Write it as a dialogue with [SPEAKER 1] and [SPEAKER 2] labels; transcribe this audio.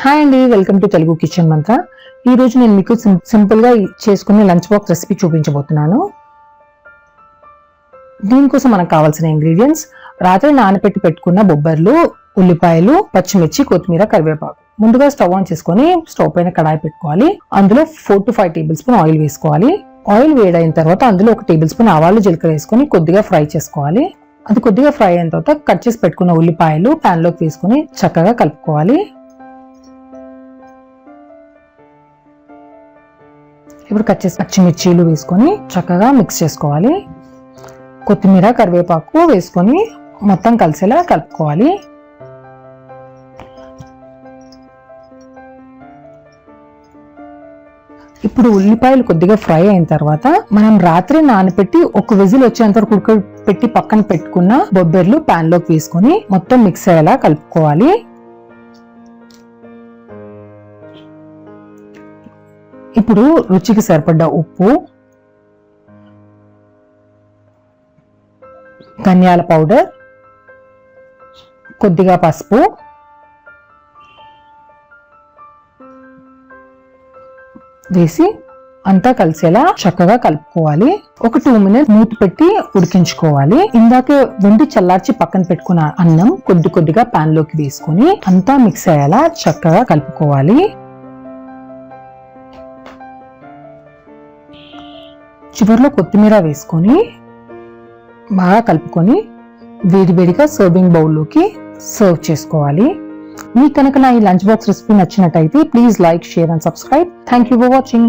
[SPEAKER 1] Hi అండి welcome to Telugu kitchen మంత్ర ఈరోజు నేను మీకు సింపుల్గా చేసుకునే లంచ్ బాక్స్ రెసిపీ చూపించబోతున్నాను. దీనికోసం మనకు కావాల్సిన ఇంగ్రీడియంట్స్ రాత్రి నానబెట్టి పెట్టుకున్న బొబ్బర్లు ఉల్లిపాయలు పచ్చిమిర్చి కొత్తిమీర కరివేపాకు. ముందుగా స్టవ్ ఆన్ చేసుకొని స్టవ్ పైన కడాయి పెట్టుకోవాలి. అందులో four to five tablespoon oil వేసుకోవాలి. ఆయిల్ వేడైన తర్వాత అందులో ఒక టేబుల్ స్పూన్ ఆవాలు జీలకర్ర వేసుకొని కొద్దిగా ఫ్రై చేసుకోవాలి. అది కొద్దిగా ఫ్రై అయిన తర్వాత కట్ చేసి పెట్టుకున్న ఉల్లిపాయలు pan లోకి వేసుకొని చక్కగా కలుపుకోవాలి. ఇప్పుడు కట్ చేసి పచ్చిమిర్చీలు వేసుకొని చక్కగా మిక్స్ చేసుకోవాలి. కొత్తిమీర కరివేపాకు వేసుకొని మొత్తం కలిసేలా కలుపుకోవాలి. ఇప్పుడు ఉల్లిపాయలు కొద్దిగా ఫ్రై అయిన తర్వాత మనం రాత్రి నానబెట్టి ఒక విజిల్ వచ్చేంత వరకు ఉడక పెట్టి పక్కన పెట్టుకున్న బొబ్బెర్లు pan లోకి వేసుకొని మొత్తం మిక్స్ అయ్యేలా కలుపుకోవాలి. ఇప్పుడు రుచికి సరిపడ్డ ఉప్పు ధనియాల పౌడర్ కొద్దిగా పసుపు వేసి అంతా కలిసేలా చక్కగా కలుపుకోవాలి. ఒక టూ మినిట్స్ మూత పెట్టి ఉడికించుకోవాలి. ఇందాకే వండి చల్లార్చి పక్కన పెట్టుకున్న అన్నం కొద్ది కొద్దిగా పాన్లోకి వేసుకొని అంతా మిక్స్ అయ్యేలా చక్కగా కలుపుకోవాలి. చివరిలో కొత్తిమీర వేసుకొని బాగా కలుపుకొని వేడివేడిగా సర్వింగ్ బౌల్లోకి సర్వ్ చేసుకోవాలి. మీకు కనుక నా ఈ లంచ్ బాక్స్ రెసిపీ నచ్చినట్టయితే please like share and subscribe thank you for watching